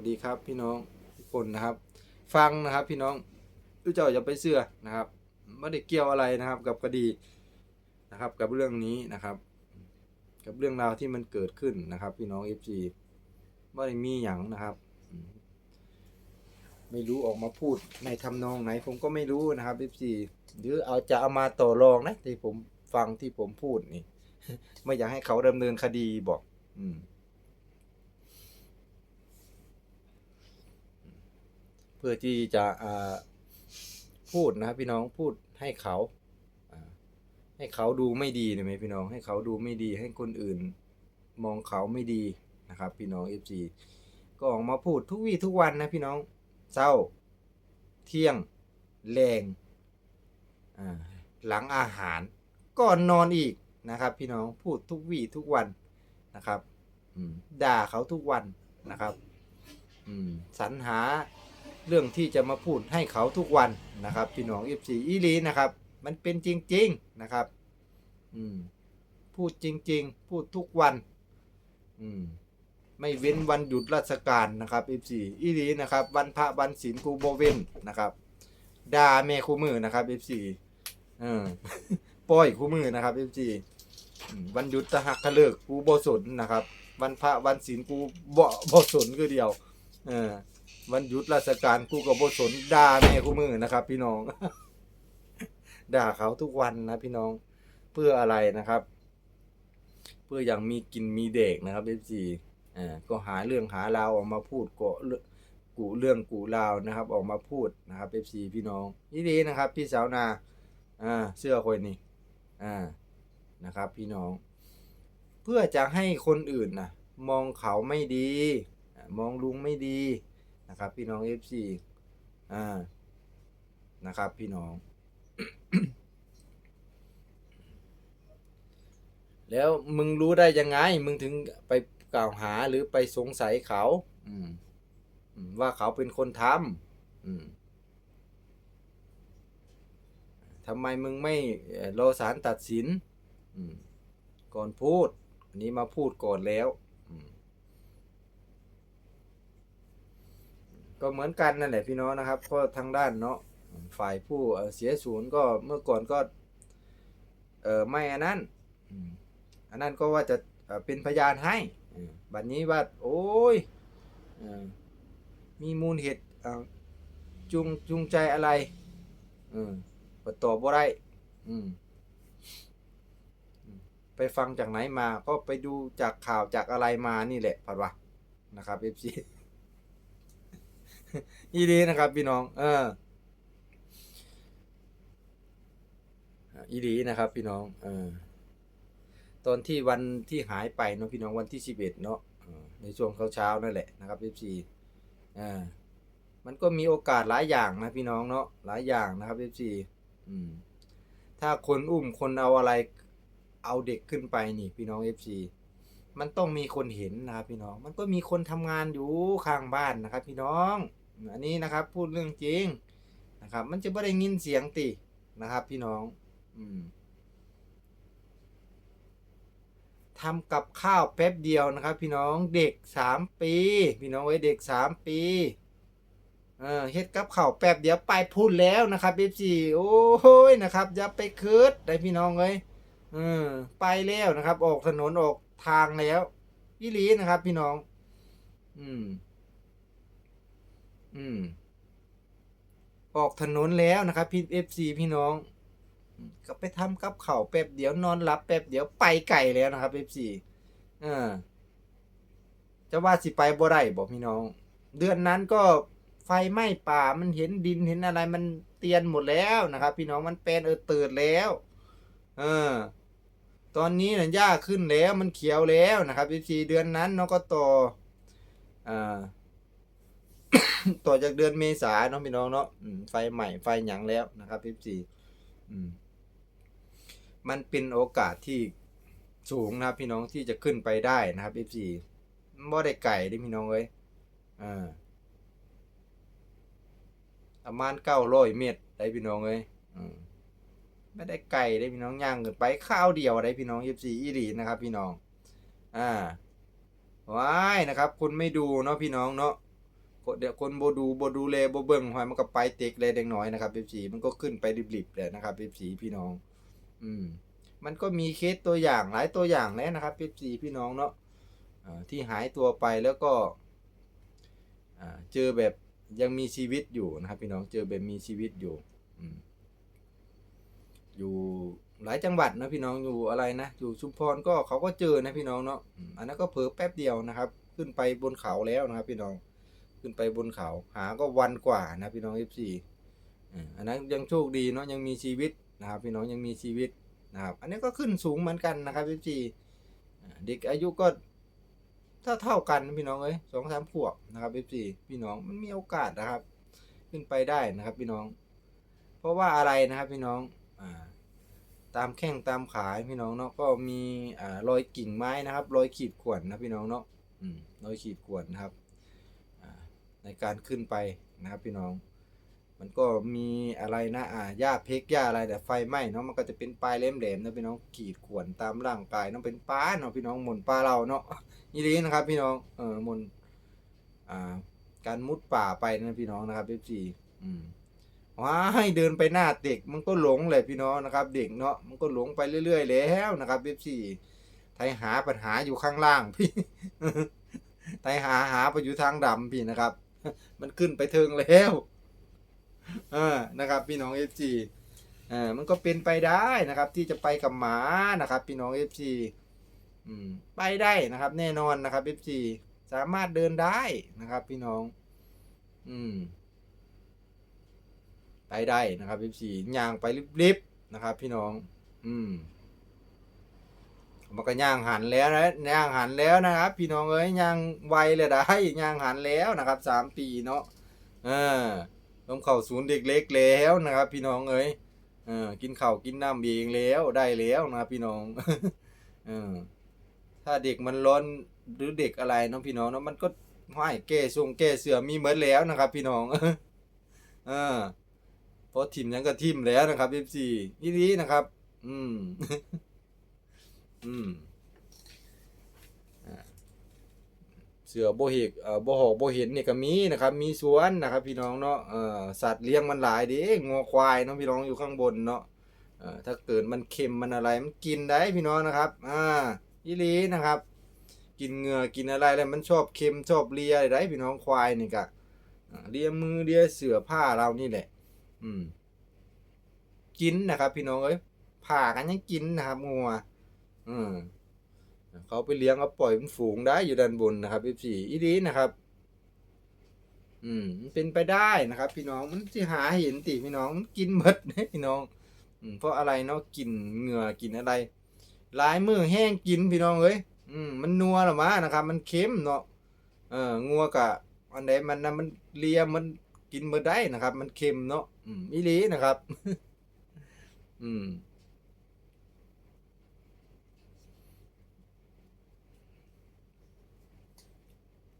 วัสดีครับพี่น้องทุกคนนะครับ ฟังนะครับพี่น้องทุกเจ้าอย่าไปเชื่อนะครับไม่ได้เกี่ยวอะไรนะครับกับคดีนะครับ กับเรื่องนี้นะครับ กับเรื่องราวที่มันเกิดขึ้นนะครับ พี่น้อง FG ไม่ได้มีอย่างนะครับ ไม่รู้ออกมาพูดในทำนองไหน ผมก็ไม่รู้นะครับ FG หรือเอาจะเอามาต่อรองนะที่ผมฟังที่ผมพูดนี่ ไม่อยากให้เขาดำเนินคดีบอก อืม เพื่อที่จะพูดนะครับพี่น้องพูดให้เขาให้เขาดูไม่ดีเลยไหมพี่น้องให้เขาดูไม่ดีให้คนอื่น มองเขาไม่ดีนะครับ พี่น้อง FG ก็ออกมาพูดทุกวี่ทุกวันนะพี่น้องเช้า เที่ยงแรงหลังอาหารก่อนนอนอีกนะครับ พี่น้องพูดทุกวี่ทุกวันนะครับด่าเขาทุกวันนะครับสรรหา เรื่องที่จะมาพูดให้เขาทุกวันนะครับพี่น้อง FC อีลีนะครับ มันเป็นจริง ๆนะครับ อืมพูดจริง ๆ พูดทุกวัน อืมไม่เว้นวันหยุดราชการนะครับ FC อีลีนะครับ วันพระวันศีลกูโบเวนนะครับด่าแม่คูมือนะครับ FC เออปล่อยคูมือนะครับ FC อืมวันหยุดตะหักทะเลิกกูโบสนนะครับ วันพระวันศีลกูบ่บ่สนคือเดียว เออ วันหยุดราชการกูกับบสนด่าแม่กูมือนะครับ พี่น้อง ด่าเขาทุกวันนะพี่น้องเพื่ออะไรนะครับ เพื่ออย่างมีกินมีเด็กนะครับเอฟซีอ่าก็หาเรื่องหาราวออกมาพูดก็เรื่องกูเรื่องกูราวนะครับ ออกมาพูดนะครับเอฟซีพี่น้องนี่ดีนะครับ พี่สาวนาอ่าเสื้อคนนี้อ่านะครับ พี่น้อง เพื่อจะให้คนอื่นนะมองเขาไม่ดี มองลุงไม่ดี นะครับ พี่น้อง FC อ่านะครับ พี่น้อง แล้วมึงรู้ได้ยังไง มึงถึงไปกล่าวหาหรือไปสงสัยเขาอืมว่าเขาเป็นคนทำอืมทำไมมึงไม่รอศาลตัดสินก่อนพูด อันนี้มาพูดก่อนแล้ว อืม ก็เหมือนกันนั่นแหละพี่น้องนะครับก็ทางด้านเนาะฝ่ายผู้เสียศูนย์ก็เมื่อก่อนก็เออไม่อันนั้นอันนั้นก็ว่าจะเป็นพยานให้บัดนนี้ว่าโอ้ยอมีมูลเหตุจูงจูงใจอะไรอืมตอบบ่ได้ไปฟังจากไหนมาก็ไปดูจากข่าวจากอะไรมานี่แหละผัดวะนะครับ FC อี ดีนะครับพี่น้อง เอออีดีนะครับ พี่น้อง เออ ตอนที่วันที่หายไปเนาะพี่น้องวันที่สิบเอ็ดเนาะในช่วงเช้าๆนั่นแหละนะครับเอฟซีอ่ามันก็มีโอกาสหลายอย่างนะพี่น้องเนาะหลายอย่างนะครับเอฟซีอืมถ้าคนอุ้มคนเอาอะไรเอาเด็กขึ้นไปนี่ พี่น้องเอฟซีมันต้องมีคนเห็นนะครับพี่น้อง มันก็มีคนทำงานอยู่ข้างบ้านนะครับ พี่น้อง อันนี้นะครับพูดเรื่องจริงนะครับ มันจะไม่ได้ยินเสียงตินะครับ พี่น้องอืมทำกับข้าวแป๊บเดียวนะครับ พี่น้องเด็กสามปี พี่น้องไว้เด็กสามปีเออเฮ็ดกับข้าวแป๊บเดียวไปพูดแล้วนะครับเอฟซีโอ้ยนะครับอย่าไปคืดได้พี่น้องเลยเออไปแล้วนะครับ ออกถนนออกทางแล้วอีหลีนะครับ พี่น้อง อืม อืม ออกถนนแล้วนะครับ พี่เอฟซีพี่น้อง ก็ไปทำกับเข่าแป๊บเดี๋ยวนอนหลับแป๊บเดี๋ยวไปไก่แล้วนะครับเอฟซีอ่าจะว่าสิไปบ่ได้บอกพี่น้อง เดือนนั้นก็ไฟไหม้ป่ามันเห็นดินเห็นอะไรมันเตียนหมดแล้วนะครับ พี่น้องมันเป็นเออเตืดแล้ว เออ ตอนนี้น่ะหญ้าขึ้นแล้วมันเขียวแล้วนะครับเอฟซีเดือนนั้นเนาะก็ต่ออ่า ต่อจากเดือนเมษาเนาะพี่น้องเนาะไฟใหม่ไฟหยังแล้วนะครับพี่สี่มันเป็นโอกาสที่สูงนะครับ พี่น้องที่จะขึ้นไปได้นะครับพี่สี่บ่ได้ไก่ด้พี่น้องเอ้ยอ่าประมาณเก้าร้อยเมตรได้พี่น้องเอ้ยไม่ได้ไก่ได้พี่น้องย่างขึ้นไปข้าวเดียวได้พี่น้องยี่สี่อีหลีนะครับ พี่น้อง อ่าว้ายนะครับ คุณไม่ดูเนาะพี่น้องเนาะ เดี๋ยวคนโบดูโบดูแลบ่เบิ่งหอยมันก็ไปเต็กเลยเด็กน้อยนะครับ14มันก็ขึ้นไปริบๆเลยนะครับ14พี่น้อง อืม มันก็มีเคสตัวอย่างหลายตัวอย่างแล้วนะครับ14พี่น้องเนาะอ่าที่หายตัวไปแล้วก็อ่าเจอแบบยังมีชีวิตอยู่นะครับ พี่น้องเจอแบบมีชีวิตอยู่อืมอยู่หลายจังหวัดนะพี่น้องอยู่อะไรนะอยู่ชุมพรก็เขาก็เจอนะพี่น้องเนาะอันนั้นก็เผลอแป๊บเดียวนะครับ ขึ้นไปบนเขาแล้วนะครับ พี่น้อง ขึ้นไปบนเขา หาก็วันกว่านะพี่น้อง F4 อ่าอันนั้นยังโชคดีเนาะยังมีชีวิตนะครับพี่น้องยังมีชีวิตนะครับอันนี้ก็ขึ้นสูงเหมือนกันนะครับ F4 อ่เด็กอายุก็เท่าเท่ากันพี่น้องเอ้ยสองสามขวบนะครับ F4 พี่น้องมันมีโอกาสนะครับ ขึ้นไปได้นะครับพี่น้อง เพราะว่าอะไรนะครับพี่น้องตามแข้งตามขาพี่น้องเนาะก็มีอรอยกิ่งไม้นะครับ รอยขีดข่วนนะพี่น้องเนาะรอยขีดข่วนนะครับ ในการขึ้นไปนะครับพี่น้อง มันก็มีอะไรนะอ่าหญ้าเพกหญ้าอะไรแต่ไฟไหม้เนาะมันก็จะเป็นปลายแหลมๆนะพี่น้องขีดข่วนตามร่างกายเนาะเป็นป้าเนาะพี่น้องหมุนปลาเราเนาะนี่ลีนะครับ พี่น้องเออหมุนอ่าการมุดป่าไปนะพี่น้องนะครับเอฟซีอืมว้ายเดินไปหน้าเด็กมันก็หลงเลยพี่น้องนะครับ เด็กเนาะมันก็หลงไปเรื่อย ๆ แล้วนะครับเอฟซีไทยหาปัญหาอยู่ข้างล่างพี่ไทยหาหาไปอยู่ทางดำพี่นะครับ มันขึ้นไปเทิงแล้วเออนะครับพี่น้องเอฟซีเออมันก็เป็นไปได้นะครับ ที่จะไปกับหมานะครับ พี่น้องเอฟซีอืมไปได้นะครับ แน่นอนนะครับเอฟซีสามารถเดินได้นะครับ พี่น้อง อืม ไปได้นะครับพี่สี่ย่างไปริบๆนะครับ พี่น้อง อืม มันก็ย่างหันแล้วนะย่างหันแล้วนะครับ พี่น้องเอ้ยย่างไวเลยได้ย่างหันแล้วนะครับสามปีเนาะเออลมเข่าศูนย์เด็กเล็กแล้วนะครับ พี่น้องเอ้ยเออกินข้ากินน้ำเองแล้วได้แล้วนะครับพี่น้องเออถ้าเด็กมันร้อนหรือเด็กอะไรเนาะพี่น้องเนาะมันก็ห้อยแก้ทรงแก้เสือมีเหมือนแล้วนะครับ พี่น้องเออเพราะทีมยังก็ทีมแล้วนะครับ F4 นี่นี้นะครับ อืม อืมเสือโบเห็กเอ่อโบหอกโบเห็นเนี่ยก็มีนะครับ มีสวนนะครับ พี่น้องเนาะเอ่อสัตว์เลี้ยงมันหลายเดิงอควายเนาะพี่น้องอยู่ข้างบนเนาะเอ่อถ้าเกิดมันเค็มมันอะไรมันกินได้พี่น้องนะครับอ่าอีลีนะครับ กินเหงื่อกินอะไรแล้วมันชอบเค็มชอบเลียได้พี่น้องควายนี่กะเลียมือเลียเสือผ้าเรานี่แหละ อืม กินนะครับ พี่น้องเอ้ยผ่ากันยังกินนะครับงัว อืมเขาไปเลี้ยงเอาปล่อยมันฝูงได้อยู่ด้านบนนะครับพี่สี่อีดีนะครับ อืมมันเป็นไปได้นะครับ พี่น้องมันจะหาเห็นติพี่น้องมันกินหมดนะพี่น้อง อืมเพราะอะไรเนาะกินเหงื่อกินอะไรหลายมือแห้งกินพี่น้องเอ้ยอืมมันนัวหรอมะนะครับ มันเค็มเนาะเอองัวกะอันใดมันนะมันเลียมันกินมือได้นะครับ มันเค็มเนาะอืมอีหลีนะครับ อืม